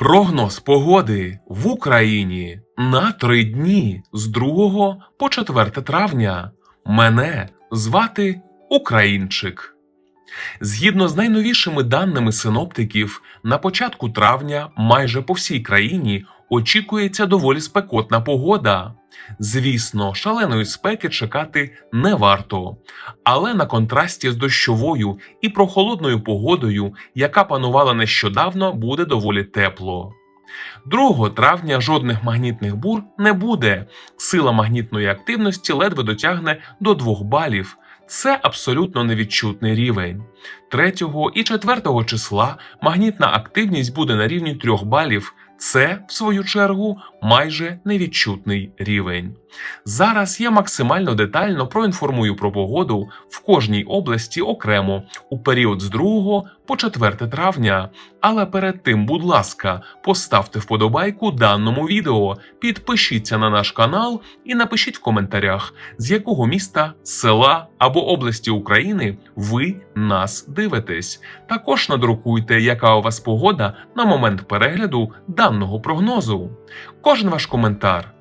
Прогноз погоди в Україні на три дні з 2 по 4 травня. Мене звати Українчик. Згідно з найновішими даними синоптиків, на початку травня майже по всій країні очікується доволі спекотна погода. Звісно, шаленої спеки чекати не варто, але на контрасті з дощовою і прохолодною погодою, яка панувала нещодавно, буде доволі тепло. 2 травня жодних магнітних бур не буде. Сила магнітної активності ледве дотягне до 2 балів. Це абсолютно невідчутний рівень. 3 і 4 числа магнітна активність буде на рівні 3 балів. Це, в свою чергу, майже невідчутний рівень. Зараз я максимально детально проінформую про погоду в кожній області окремо у період з 2 по 4 травня. Але перед тим, будь ласка, поставте вподобайку даному відео, підпишіться на наш канал і напишіть в коментарях, з якого міста, села або області України ви нас дивитесь. Також надрукуйте, яка у вас погода на момент перегляду даного прогнозу. Кожен ваш коментар.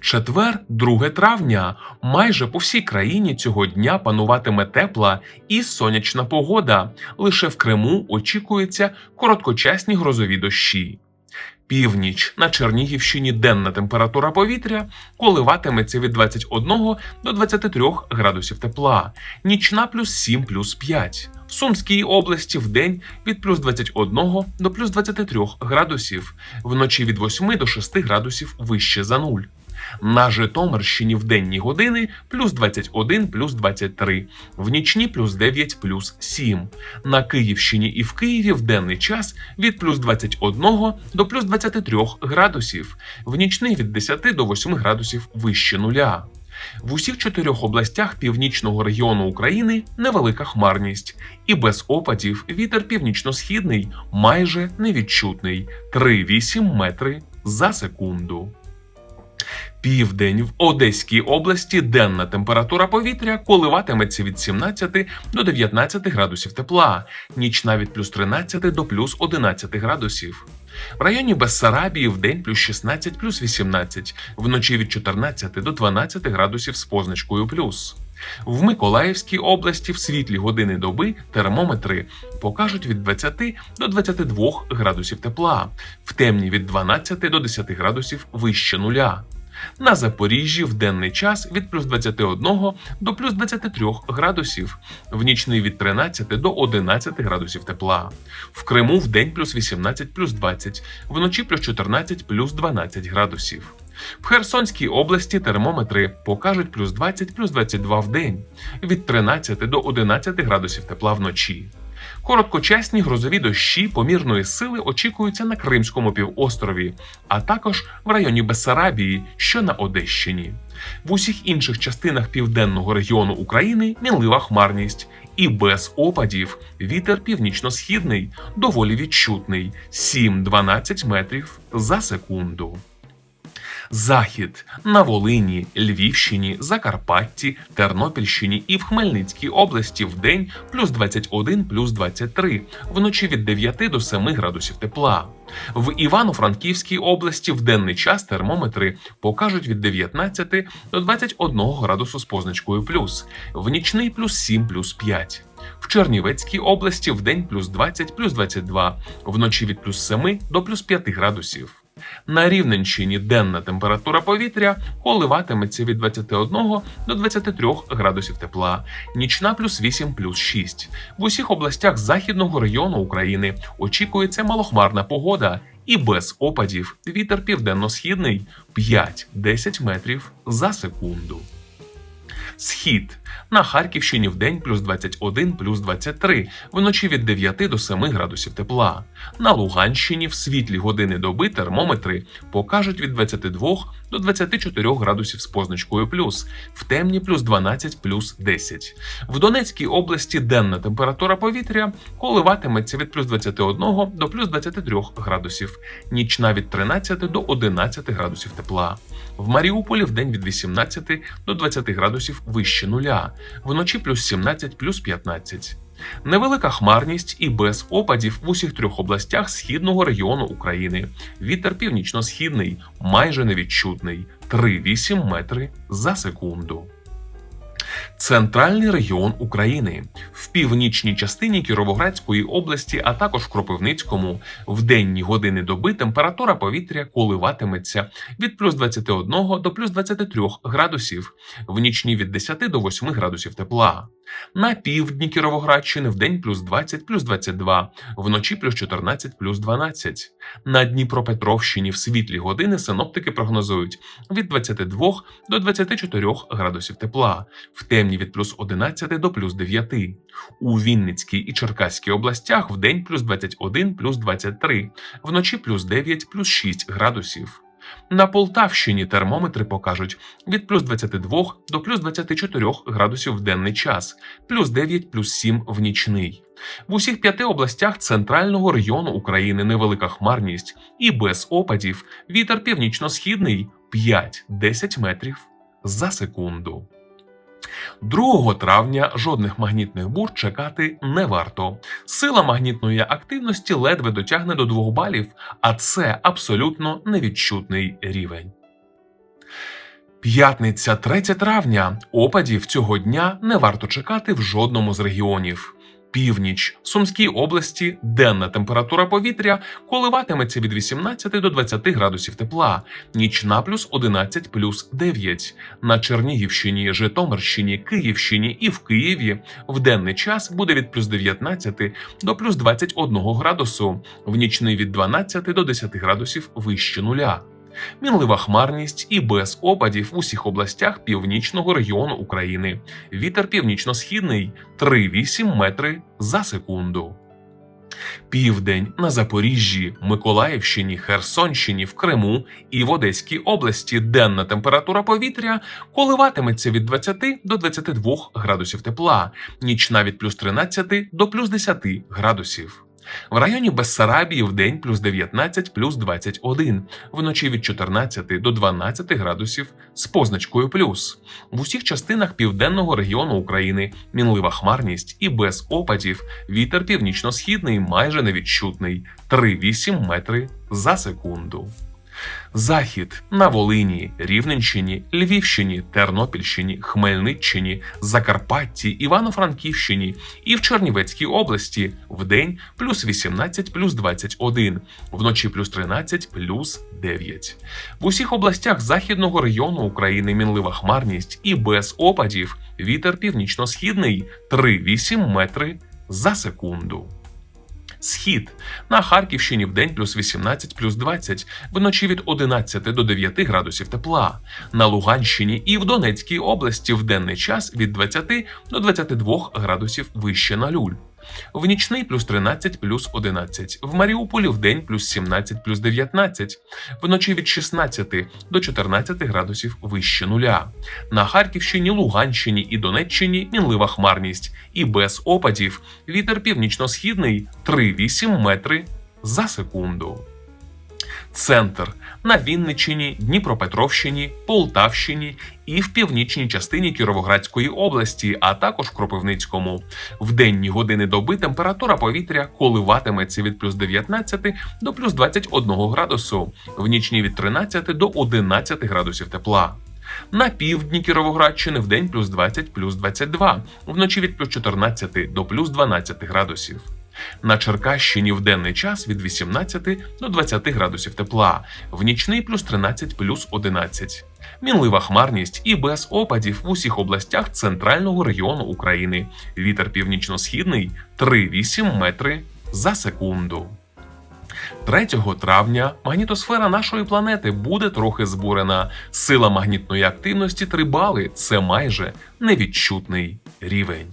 Четвер, 2 травня. Майже по всій країні цього дня пануватиме тепла і сонячна погода. Лише в Криму очікуються короткочасні грозові дощі. Північ на Чернігівщині денна температура повітря коливатиметься від 21 до 23 градусів тепла, нічна плюс 7 плюс 5. В Сумській області в день від плюс 21 до плюс 23 градусів, вночі від 8 до 6 градусів вище за нуль. На Житомирщині в денні години плюс 21 плюс 23, в нічні плюс 9 плюс 7. На Київщині і в Києві в денний час від плюс 21 до плюс 23 градусів, в нічний від 10 до 8 градусів вище нуля. В усіх чотирьох областях північного регіону України невелика хмарність, і без опадів вітер північно-східний майже невідчутний 3,8 метри за секунду. Південь в Одеській області денна температура повітря коливатиметься від 17 до 19 градусів тепла, нічна від плюс 13 до плюс 11 градусів. В районі Бессарабії в день плюс 16 плюс 18, вночі від 14 до 12 градусів з позначкою плюс. В Миколаївській області в світлі години доби термометри покажуть від 20 до 22 градусів тепла, в темні від 12 до 10 градусів вище нуля. На Запоріжжі в денний час від плюс 21 до плюс 23 градусів, в нічний від 13 до 11 градусів тепла. В Криму в день плюс 18 плюс 20, вночі плюс 14 плюс 12 градусів. В Херсонській області термометри покажуть плюс 20 плюс 22 в день, від 13 до 11 градусів тепла вночі. Короткочасні грозові дощі помірної сили очікуються на Кримському півострові, а також в районі Бессарабії, що на Одещині. В усіх інших частинах південного регіону України мінлива хмарність, і без опадів вітер північно-східний доволі відчутний 7-12 метрів за секунду. Захід на Волині, Львівщині, Закарпатті, Тернопільщині і в Хмельницькій області в день плюс 21 плюс 23, вночі від 9 до 7 градусів тепла. В Івано-Франківській області в денний час термометри покажуть від 19 до 21 градусу з позначкою плюс, в нічний плюс 7 плюс 5. В Чернівецькій області в день плюс 20 плюс 22, вночі від плюс 7 до плюс 5 градусів. На Рівненщині денна температура повітря коливатиметься від 21 до 23 градусів тепла, нічна плюс 8 плюс 6. В усіх областях західного району України очікується малохмарна погода і без опадів вітер південно-східний 5-10 метрів за секунду. Схід на Харківщині в день плюс 21, плюс 23, вночі від 9 до 7 градусів тепла. На Луганщині в світлі години доби термометри покажуть від 22 до 24 градусів з позначкою плюс, в темні плюс 12, плюс 10. В Донецькій області денна температура повітря коливатиметься від плюс 21 до плюс 23 градусів, нічна від 13 до 11 градусів тепла. В Маріуполі в день від 18 до 20 градусів вище нуля, вночі плюс 17, плюс 15. Невелика хмарність і без опадів в усіх трьох областях східного регіону України. Вітер північно-східний, майже невідчутний 3,8 метри за секунду. Центральний регіон України. В північній частині Кіровоградської області, а також Кропивницькому, в денні години доби температура повітря коливатиметься від плюс 21 до плюс 23 градусів, в нічні від 10 до 8 градусів тепла. На півдні Кіровоградщини в день плюс 20, плюс 22, вночі плюс 14, плюс 12. На Дніпропетровщині в світлі години синоптики прогнозують від 22 до 24 градусів тепла, в темні від плюс 11 до плюс 9. У Вінницькій і Черкаській областях в день плюс 21, плюс 23, вночі плюс 9, плюс 6 градусів. На Полтавщині термометри покажуть від плюс 22 до плюс 24 градусів в денний час, плюс 9, плюс 7 в нічний. В усіх п'яти областях центрального регіону України невелика хмарність і без опадів вітер північно-східний 5-10 метрів за секунду. 2 травня жодних магнітних бур чекати не варто. Сила магнітної активності ледве дотягне до 2 балів, а це абсолютно невідчутний рівень. П'ятниця 3 травня. Опадів цього дня не варто чекати в жодному з регіонів. Північ Сумській області денна температура повітря коливатиметься від 18 до 20 градусів тепла, нічна плюс 11 плюс 9. На Чернігівщині, Житомирщині, Київщині і в Києві в денний час буде від плюс 19 до плюс 21 градусу, в нічний від 12 до 10 градусів вище нуля. Мінлива хмарність і без опадів в усіх областях північного регіону України. Вітер північно-східний 3,8 метри за секунду. Південь на Запоріжжі, Миколаївщині, Херсонщині, в Криму і в Одеській області денна температура повітря коливатиметься від 20 до 22 градусів тепла, нічна від плюс 13 до плюс 10 градусів. В районі Бессарабії в день плюс 19 плюс 21, вночі від 14 до 12 градусів з позначкою плюс. В усіх частинах південного регіону України мінлива хмарність і без опадів вітер північно-східний майже невідчутний 3,8 метри за секунду. Захід на Волині, Рівненщині, Львівщині, Тернопільщині, Хмельниччині, Закарпатті, Івано-Франківщині і в Чернівецькій області вдень плюс 18 плюс 21, вночі плюс 13 плюс 9. В усіх областях західного регіону України мінлива хмарність і без опадів вітер північно-східний 3,8 метри за секунду. Схід на Харківщині в день плюс 18 плюс 20, вночі від 11 до 9 градусів тепла. На Луганщині і в Донецькій області в денний час від 20 до 22 градусів вище на люль. В нічний плюс 13 плюс 11, в Маріуполі в день плюс 17 плюс 19, вночі від 16 до 14 градусів вище нуля. На Харківщині, Луганщині і Донеччині мінлива хмарність. І без опадів. Вітер північно-східний 3,8 метри за секунду. Центр на Вінниччині, Дніпропетровщині, Полтавщині і в північній частині Кіровоградської області, а також в Кропивницькому. В денні години доби температура повітря коливатиметься від плюс 19 до плюс 21 градусу, в нічні від 13 до 11 градусів тепла. На півдні Кіровоградщини в день плюс 20 плюс 22, вночі від плюс 14 до плюс 12 градусів. На Черкащині в денний час від 18 до 20 градусів тепла, в нічний плюс 13 плюс 11. Мінлива хмарність і без опадів в усіх областях центрального регіону України. Вітер північно-східний 3,8 метри за секунду. 3 травня магнітосфера нашої планети буде трохи збурена. Сила магнітної активності 3 бали – це майже невідчутний рівень.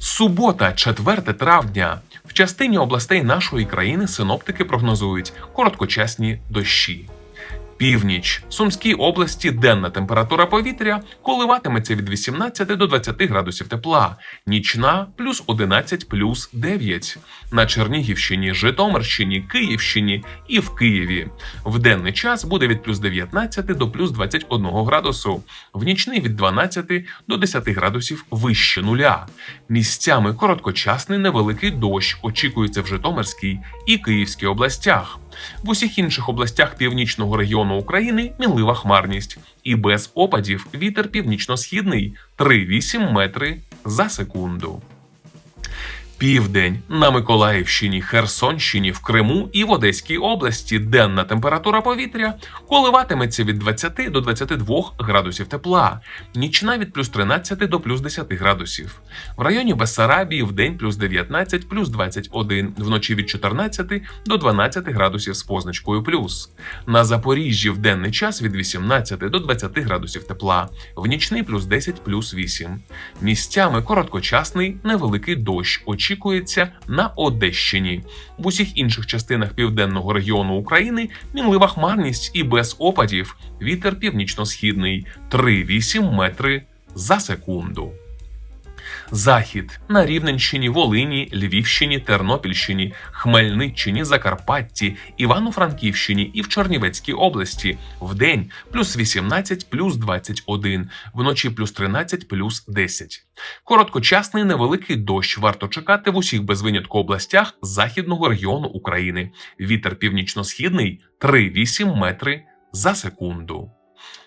Субота, 4 травня. В частині областей нашої країни синоптики прогнозують короткочасні дощі. Північ Сумській області денна температура повітря коливатиметься від 18 до 20 градусів тепла, нічна плюс 11 плюс 9. На Чернігівщині, Житомирщині, Київщині і в Києві. В денний час буде від плюс 19 до плюс 21 градусу, в нічний від 12 до 10 градусів вище нуля. Місцями короткочасний невеликий дощ очікується в Житомирській і Київській областях. В усіх інших областях північного регіону України мінлива хмарність і без опадів вітер північно-східний 3,8 метри за секунду. Південь на Миколаївщині, Херсонщині, в Криму і в Одеській області денна температура повітря коливатиметься від 20 до 22 градусів тепла, нічна від плюс 13 до плюс 10 градусів. В районі Бессарабії в день плюс 19, плюс 21, вночі від 14 до 12 градусів з позначкою плюс. На Запоріжжі в денний час від 18 до 20 градусів тепла, в нічний плюс 10, плюс 8. Місцями короткочасний невеликий дощ очікується на Одещині. В усіх інших частинах південного регіону України мінлива хмарність і без опадів. Вітер північно-східний 3,8 метри за секунду. Захід на Рівненщині, Волині, Львівщині, Тернопільщині, Хмельниччині, Закарпатті, Івано-Франківщині і в Чернівецькій області. Вдень плюс 18, плюс 21, вночі плюс 13, плюс 10. Короткочасний невеликий дощ варто чекати в усіх без винятку областях західного регіону України. Вітер північно-східний 3,8 метри за секунду.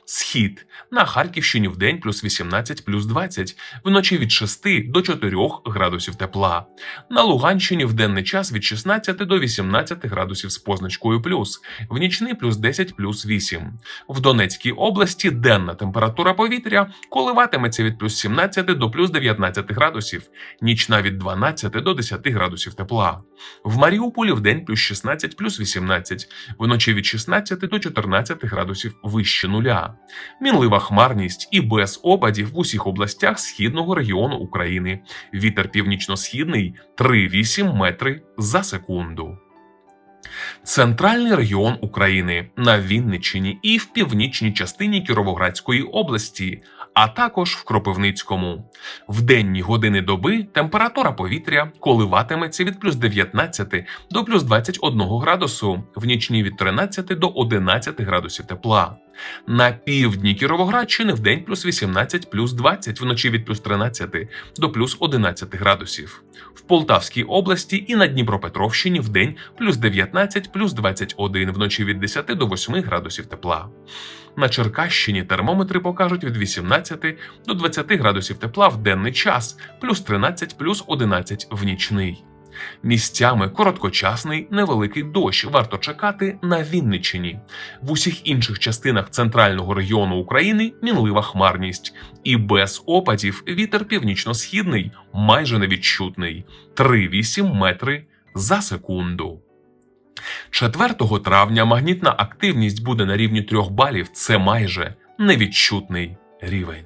Схід на Харківщині в день плюс 18 плюс 20, вночі від 6 до 4 градусів тепла. На Луганщині в денний час від 16 до 18 градусів з позначкою плюс, в нічний плюс 10 плюс 8. В Донецькій області денна температура повітря коливатиметься від плюс 17 до плюс 19 градусів, нічна від 12 до 10 градусів тепла. В Маріуполі в день плюс 16 плюс 18, вночі від 16 до 14 градусів вище нуля. Мінлива хмарність і без опадів в усіх областях східного регіону України. Вітер північно-східний 3,8 метри за секунду. Центральний регіон України на Вінниччині і в північній частині Кіровоградської області, а також в Кропивницькому. В денні години доби температура повітря коливатиметься від плюс 19 до плюс 21 градусу, в нічні від 13 до 11 градусів тепла. На півдні Кіровоградщини в день плюс 18, плюс 20, вночі від плюс 13 до плюс 11 градусів. В Полтавській області і на Дніпропетровщині в день плюс 19, плюс 21, вночі від 10 до 8 градусів тепла. На Черкащині термометри покажуть від 18 до 20 градусів тепла в денний час, плюс 13, плюс 11 в нічний. Місцями короткочасний невеликий дощ варто чекати на Вінниччині. В усіх інших частинах центрального регіону України мінлива хмарність, і без опадів вітер північно-східний, майже невідчутний 3,8 метри за секунду. 4 травня магнітна активність буде на рівні 3 балів. Це майже невідчутний рівень.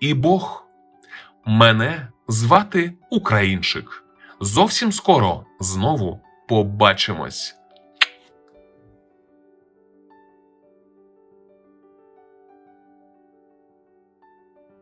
і Бог. Мене звати Українчик. Зовсім скоро знову побачимось.